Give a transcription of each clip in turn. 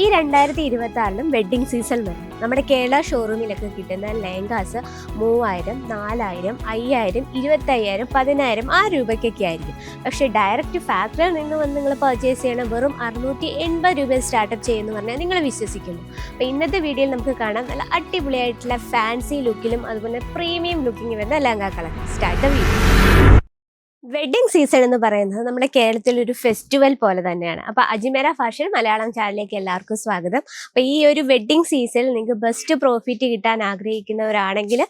ഈ രണ്ടായിരത്തി ഇരുപത്തി ആറിലും വെഡ്ഡിംഗ് സീസൺ വരും നമ്മുടെ കേരള ഷോറൂമിലൊക്കെ കിട്ടുന്ന ലെഹങ്കാസ് മൂവായിരം നാലായിരം അയ്യായിരം ഇരുപത്തയ്യായിരം പതിനായിരം ആ രൂപയ്ക്കൊക്കെ ആയിരിക്കും. പക്ഷേ ഡയറക്റ്റ് ഫാക്ടറിയിൽ നിന്ന് വന്ന് നിങ്ങൾ പർച്ചേസ് ചെയ്യണം. വെറും അറുന്നൂറ്റി എൺപത് രൂപയിൽ സ്റ്റാർട്ടപ്പ് ചെയ്യുമെന്ന് പറഞ്ഞാൽ നിങ്ങൾ വിശ്വസിക്കുന്നു. അപ്പോൾ ഇന്നത്തെ വീഡിയോയിൽ നമുക്ക് കാണാം നല്ല അടിപൊളിയായിട്ടുള്ള ഫാൻസി ലുക്കിലും അതുപോലെ പ്രീമിയം ലുക്കിംഗ് വരുന്ന lehenga collection start video wedding season എന്ന് പറയുന്നത് നമ്മുടെ കേരളത്തിൽ ഒരു ഫെസ്റ്റിവൽ പോലെ തന്നെയാണ്. അപ്പോൾ അജിമേര ഫാഷൻ മലയാളം ചാനലിലേക്ക് എല്ലാവർക്കും സ്വാഗതം. അപ്പോൾ ഈ ഒരു വെഡ്ഡിംഗ് സീസണിൽ നിങ്ങൾക്ക് ബെസ്റ്റ് പ്രോഫിറ്റ് കിട്ടാൻ ആഗ്രഹിക്കുന്നവരാണെങ്കിൽ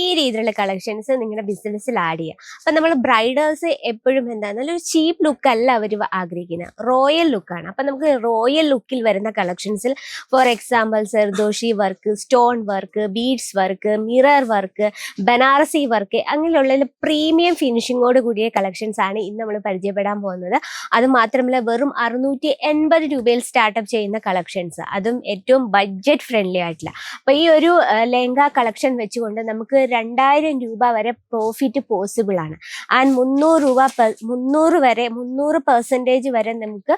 ഈ രീതിയിലുള്ള കളക്ഷൻസ് നിങ്ങളുടെ ബിസിനസ്സിൽ ആഡ് ചെയ്യാം. അപ്പം നമ്മൾ ബ്രൈഡേഴ്സ് എപ്പോഴും എന്താ ഒരു ചീപ്പ് ലുക്ക് അല്ല അവർ ആഗ്രഹിക്കുന്നത് റോയൽ ലുക്കാണ് അപ്പം നമുക്ക് റോയൽ ലുക്കിൽ വരുന്ന കളക്ഷൻസിൽ for example zardozi work stone work beads work mirror work Banarasi work അങ്ങനെയുള്ള പ്രീമിയം ഫിനിഷിംഗോട് കൂടിയ കളക്ഷൻസ് ആണ് ഇന്ന് നമ്മൾ പരിചയപ്പെടാൻ പോകുന്നത്. അത് മാത്രമല്ല വെറും അറുന്നൂറ്റി എൺപത് രൂപയിൽ സ്റ്റാർട്ടപ്പ് ചെയ്യുന്ന കളക്ഷൻസ് അതും ഏറ്റവും ബഡ്ജറ്റ് ഫ്രണ്ട്ലി ആയിട്ടുള്ള. അപ്പൊ ഈ ഒരു ലെഹങ്ക കളക്ഷൻ വെച്ചുകൊണ്ട് നമുക്ക് രണ്ടായിരം രൂപ വരെ പ്രോഫിറ്റ് പോസിബിൾ ആണ്. ആൻഡ് മുന്നൂറ് രൂപ മുന്നൂറ് വരെ മുന്നൂറ് പെർസെന്റേജ് വരെ നമുക്ക്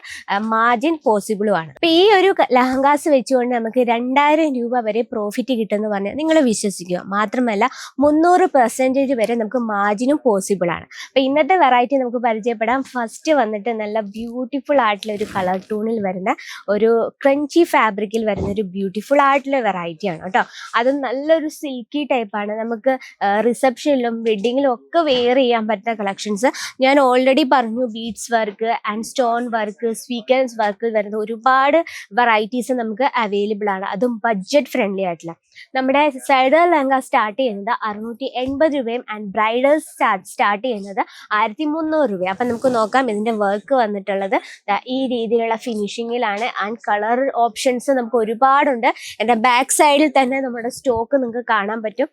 മാർജിൻ പോസിബിളും ആണ്. അപ്പൊ ഈ ഒരു ലഹങ്കാസ് വെച്ചുകൊണ്ട് നമുക്ക് രണ്ടായിരം രൂപ വരെ പ്രോഫിറ്റ് കിട്ടുമെന്ന് പറഞ്ഞാൽ നിങ്ങൾ വിശ്വസിക്കുക. മാത്രമല്ല മുന്നൂറ് പെർസെന്റേജ് വരെ നമുക്ക് മാർജിനും പോസിബിൾ ആണ്. അപ്പൊ ഇന്നത്തെ വെറൈറ്റി നമുക്ക് പരിചയപ്പെടാം. ഫസ്റ്റ് വന്നിട്ട് നല്ല ബ്യൂട്ടിഫുൾ ആയിട്ടുള്ള ഒരു കളർ ടൂണിൽ വരുന്ന ഒരു ക്രഞ്ചി ഫാബ്രിക്കിൽ വരുന്ന ഒരു ബ്യൂട്ടിഫുൾ ആയിട്ടുള്ള വെറൈറ്റി ആണ് കേട്ടോ. അത് നല്ലൊരു സിൽക്കി ടൈപ്പാണ് നമുക്ക് റിസപ്ഷനിലും വെഡിങ്ങിലും ഒക്കെ വെയർ ചെയ്യാൻ പറ്റുന്ന കളക്ഷൻസ് ഞാൻ ഓൾറെഡി പറഞ്ഞു beads work and stone work sequins work വരുന്ന ഒരുപാട് വെറൈറ്റീസ് നമുക്ക് അവൈലബിൾ ആണ്. അതും ബഡ്ജറ്റ് ഫ്രണ്ട്ലി ആയിട്ടുള്ള. നമ്മുടെ സൈഡർ ലങ്ക സ്റ്റാർട്ട് ചെയ്യുന്നത് അറുന്നൂറ്റി എൺപത് രൂപയും ആൻഡ് ബ്രൈഡൽസ് സ്റ്റാർട്ട് ചെയ്യുന്നത് ആയിരത്തി മുന്നൂറ് രൂപ. അപ്പം നമുക്ക് നോക്കാം ഇതിന്റെ വർക്ക് വന്നിട്ടുള്ളത്. ഈ രീതിയിലുള്ള ഫിനിഷിങ്ങിലാണ് ആൻഡ് കളർ ഓപ്ഷൻസ് നമുക്ക് ഒരുപാടുണ്ട്. എന്റെ ബാക്ക് സൈഡിൽ തന്നെ നമ്മുടെ സ്റ്റോക്ക് നിങ്ങൾക്ക് കാണാൻ പറ്റും.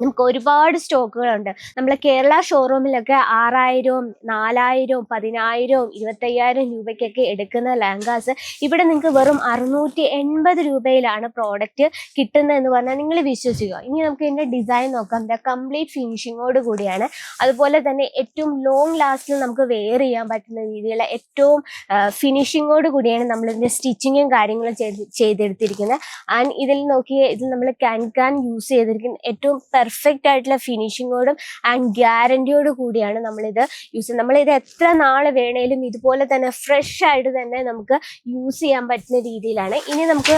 നമുക്ക് ഒരുപാട് സ്റ്റോക്കുകളുണ്ട്. നമ്മളെ കേരള ഷോറൂമിലൊക്കെ ആറായിരവും നാലായിരവും പതിനായിരവും ഇരുപത്തയ്യായിരം രൂപയ്ക്കൊക്കെ എടുക്കുന്ന ലെഹങ്കാസ് ഇവിടെ നിങ്ങൾക്ക് വെറും അറുന്നൂറ്റി എൺപത് രൂപയിലാണ് പ്രോഡക്റ്റ് കിട്ടുന്നതെന്ന് പറഞ്ഞാൽ നിങ്ങൾ വിശ്വസിക്കുക. ഇനി നമുക്ക് ഇതിന്റെ ഡിസൈൻ നോക്കാം. ദ കംപ്ലീറ്റ് ഫിനിഷിങ്ങോട് കൂടിയാണ്. അതുപോലെ തന്നെ ഏറ്റവും ലോങ് ലാസ്റ്റിൽ നമുക്ക് വെയർ ചെയ്യാൻ പറ്റുന്ന രീതിയിലുള്ള ഏറ്റവും ഫിനിഷിങ്ങോട് കൂടിയാണ് നമ്മളിതിന്റെ സ്റ്റിച്ചിങ്ങും കാര്യങ്ങളും ചെയ്ത് ചെയ്തെടുത്തിരിക്കുന്നത്. ആൻഡ് ഇതിൽ നോക്കിയ ഇതിൽ നമ്മൾ ക്യാൻ ക്യാൻ യൂസ് ചെയ്തിരിക്കുന്ന ഏറ്റവും പെർഫെക്റ്റ് ആയിട്ടുള്ള ഫിനിഷിങ്ങോടും ആൻഡ് ഗ്യാരണ്ടിയോട് കൂടിയാണ് നമ്മളിത് യൂസ് ചെയ്യുന്നത്. നമ്മളിത് എത്ര നാൾ വേണേലും ഇതുപോലെ തന്നെ ഫ്രഷ് ആയിട്ട് തന്നെ നമുക്ക് യൂസ് ചെയ്യാൻ പറ്റുന്ന രീതിയിലാണ്. ഇനി നമുക്ക്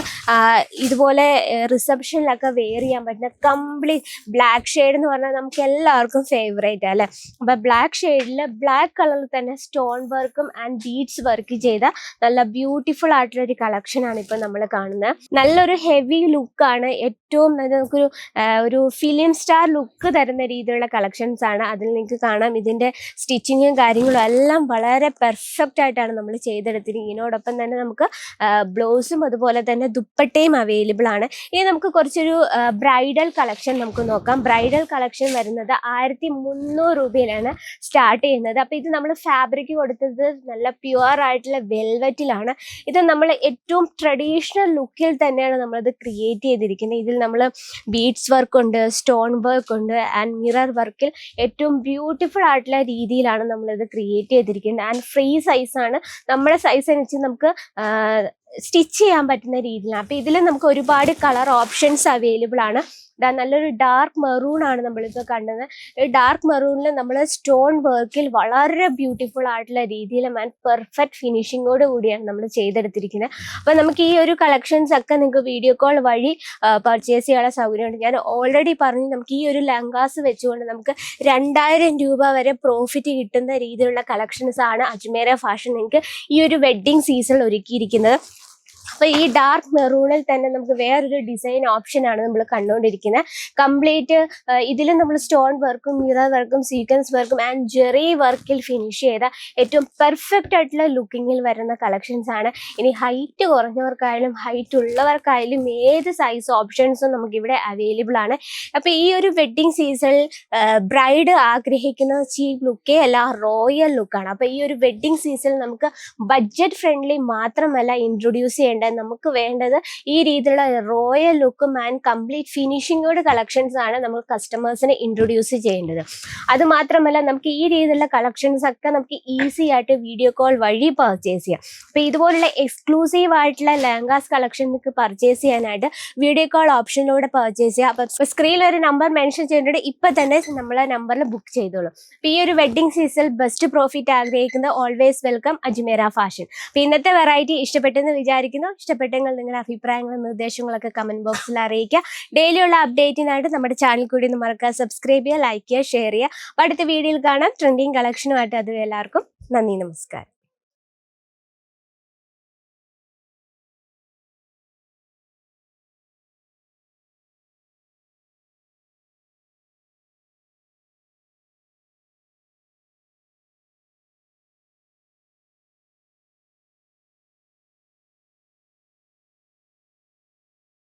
ഇതുപോലെ റിസപ്ഷനിലൊക്കെ വെയർ ചെയ്യാൻ പറ്റുന്ന കംപ്ലീറ്റ് ബ്ലാക്ക് ഷെയ്ഡ് എന്ന് പറഞ്ഞാൽ നമുക്ക് എല്ലാവർക്കും ഫേവറേറ്റ് അല്ലേ? അപ്പം ബ്ലാക്ക് ഷെയ്ഡിൽ ബ്ലാക്ക് കളറിൽ തന്നെ സ്റ്റോൺ വർക്കും ആൻഡ് ബീഡ്സ് വർക്ക് ചെയ്ത നല്ല ബ്യൂട്ടിഫുൾ ആയിട്ടുള്ള ഒരു കളക്ഷൻ ആണ് ഇപ്പൊ നമ്മൾ കാണുന്നത്. നല്ലൊരു ഹെവി ലുക്കാണ് ഏറ്റവും നമുക്കൊരു ഒരു ഫിലിം സ്റ്റാർ ലുക്ക് തരുന്ന രീതിയിലുള്ള കളക്ഷൻസ് ആണ്. അതിൽ നിങ്ങൾക്ക് കാണാം. ഇതിന്റെ സ്റ്റിച്ചിങ്ങും കാര്യങ്ങളും എല്ലാം വളരെ പെർഫെക്റ്റ് ആയിട്ടാണ് നമ്മൾ ചെയ്തെടുത്തിരിക്കുന്നത്. ഇതിനോടൊപ്പം തന്നെ നമുക്ക് ബ്ലൗസും അതുപോലെ തന്നെ ദുപ്പട്ടയും അവൈലബിൾ ആണ്. ഇനി നമുക്ക് കുറച്ചൊരു ബ്രൈഡൽ കളക്ഷൻ നമുക്ക് നോക്കാം. ബ്രൈഡൽ കളക്ഷൻ വരുന്നത് ആയിരത്തി മുന്നൂറ് രൂപയിലാണ് സ്റ്റാർട്ട് ചെയ്യുന്നത്. അപ്പോൾ ഇത് നമ്മൾ ഫാബ്രിക് കൊടുത്തത് നല്ല പ്യുവർ ആയിട്ടുള്ള വെൽവെറ്റിലാണ് ഇത് നമ്മൾ ഏറ്റവും ട്രഡീഷണൽ ലുക്കിൽ തന്നെയാണ് നമ്മളത് ക്രിയേറ്റ് ചെയ്തിരിക്കുന്നത്. ഇതിൽ നമ്മൾ ബീഡ്സ് വർക്ക് ഉണ്ട് സ്റ്റോൺ വർക്ക് ഉണ്ട്. ആൻഡ് മിറർ വർക്കിൽ ഏറ്റവും ബ്യൂട്ടിഫുൾ ആയിട്ടുള്ള രീതിയിലാണ് നമ്മളിത് ക്രിയേറ്റ് ചെയ്തിരിക്കുന്നത്. ആൻഡ് ഫ്രീ സൈസാണ് നമ്മുടെ സൈസ് അനുസരിച്ച് നമുക്ക് സ്റ്റിച്ച് ചെയ്യാൻ പറ്റുന്ന രീതിയിലാണ്. അപ്പോൾ ഇതിൽ നമുക്ക് ഒരുപാട് കളർ ഓപ്ഷൻസ് അവൈലബിൾ ആണ്. നല്ലൊരു ഡാർക്ക് മെറൂൺ ആണ് നമ്മളിപ്പോൾ കണ്ടത്. ഡാർക്ക് മെറൂണിൽ നമ്മൾ സ്റ്റോൺ വർക്കിൽ വളരെ ബ്യൂട്ടിഫുൾ ആയിട്ടുള്ള രീതിയിലും ആൻഡ് പെർഫെക്റ്റ് ഫിനിഷിങ്ങോട് കൂടിയാണ് നമ്മൾ ചെയ്തെടുത്തിരിക്കുന്നത്. അപ്പോൾ നമുക്ക് ഈ ഒരു കളക്ഷൻസ് ഒക്കെ നിങ്ങൾക്ക് വീഡിയോ കോൾ വഴി പർച്ചേസ് ചെയ്യാനുള്ള സൗകര്യമുണ്ട്. ഞാൻ ഓൾറെഡി പറഞ്ഞു നമുക്ക് ഈ ഒരു ലങ്കാസ് വെച്ചുകൊണ്ട് നമുക്ക് രണ്ടായിരം രൂപ വരെ പ്രോഫിറ്റ് കിട്ടുന്ന രീതിയിലുള്ള കളക്ഷൻസ് ആണ് അജ്മേര ഫാഷൻ നിങ്ങൾക്ക് ഈ ഒരു വെഡ്ഡിങ് സീസണിൽ ഒരുക്കിയിരിക്കുന്നത്. അപ്പൊ ഈ ഡാർക്ക് മെറൂണിൽ തന്നെ നമുക്ക് വേറൊരു ഡിസൈൻ ഓപ്ഷൻ ആണ് നമ്മൾ കണ്ടുകൊണ്ടിരിക്കുന്നത് കംപ്ലീറ്റ് ഇതിൽ നമ്മൾ സ്റ്റോൺ വർക്കും മിറർ വർക്കും സീക്വൻസ് വർക്കും ആൻഡ് ജെറി വർക്കിൽ ഫിനിഷ് ചെയ്ത ഏറ്റവും പെർഫെക്റ്റ് ആയിട്ടുള്ള ലുക്കിങ്ങിൽ വരുന്ന കളക്ഷൻസ് ആണ്. ഇനി ഹൈറ്റ് കുറഞ്ഞവർക്കായാലും ഹൈറ്റ് ഉള്ളവർക്കായാലും ഏത് സൈസ് ഓപ്ഷൻസും നമുക്ക് ഇവിടെ അവൈലബിൾ ആണ്. അപ്പൊ ഈ ഒരു വെഡ്ഡിങ് സീസണിൽ ബ്രൈഡ് ആഗ്രഹിക്കുന്ന ചീപ്പ് ലുക്കേ അല്ല റോയൽ ലുക്കാണ് അപ്പൊ ഈ ഒരു വെഡ്ഡിങ് സീസണിൽ നമുക്ക് ബഡ്ജറ്റ് ഫ്രണ്ട്ലി മാത്രമല്ല ഇൻട്രൊഡ്യൂസ് ചെയ്യേണ്ട നമുക്ക് വേണ്ടത് ഈ രീതിയിലുള്ള റോയൽ ലുക്കും ആൻഡ് കംപ്ലീറ്റ് ഫിനിഷിങ്ങോട് കളക്ഷൻസ് ആണ് നമ്മൾ കസ്റ്റമേഴ്സിനെ ഇൻട്രൊഡ്യൂസ് ചെയ്യേണ്ടത്. അത് മാത്രമല്ല നമുക്ക് ഈ രീതിയിലുള്ള കളക്ഷൻസ് ഒക്കെ നമുക്ക് ഈസി ആയിട്ട് വീഡിയോ കോൾ വഴി പർച്ചേസ് ചെയ്യാം. അപ്പോൾ ഇതുപോലുള്ള എക്സ്ക്ലൂസീവ് ആയിട്ടുള്ള ലെഹങ്കാസ് കളക്ഷൻ നിങ്ങൾക്ക് പർച്ചേസ് ചെയ്യാനായിട്ട് വീഡിയോ കോൾ ഓപ്ഷനിലൂടെ പർച്ചേസ് ചെയ്യാം. അപ്പോൾ സ്ക്രീനിൽ ഒരു നമ്പർ മെൻഷൻ ചെയ്തിട്ടുണ്ട്. ഇപ്പം തന്നെ നമ്മളെ നമ്പറിൽ ബുക്ക് ചെയ്തോളൂ. അപ്പോൾ ഈ ഒരു വെഡ്ഡിംഗ് സീസണിൽ ബെസ്റ്റ് പ്രോഫിറ്റ് ആഗ്രഹിക്കുന്ന ഓൾവേസ് വെൽക്കം അജ്മേര ഫാഷൻ അപ്പോൾ ഇന്നത്തെ വെറൈറ്റി ഇഷ്ടപ്പെട്ടെന്ന് വിചാരിക്കുന്നു. ഇഷ്ടപ്പെട്ടെങ്കിൽ നിങ്ങളുടെ അഭിപ്രായങ്ങളും നിർദ്ദേശങ്ങളൊക്കെ കമന്റ് ബോക്സിൽ അറിയിക്കുക. ഡെയിലിയുള്ള അപ്ഡേറ്റിനായിട്ട് നമ്മുടെ ചാനൽ കൂടി ഒന്ന് മറക്കുക സബ്സ്ക്രൈബ് ചെയ്യുക ലൈക്ക് ചെയ്യുക ഷെയർ ചെയ്യുക. അടുത്ത വീഡിയോയിൽ കാണാം. ട്രെൻഡിങ് കളക്ഷനുമായിട്ട് അതുവരെ എല്ലാവർക്കും നന്ദി നമസ്കാരം.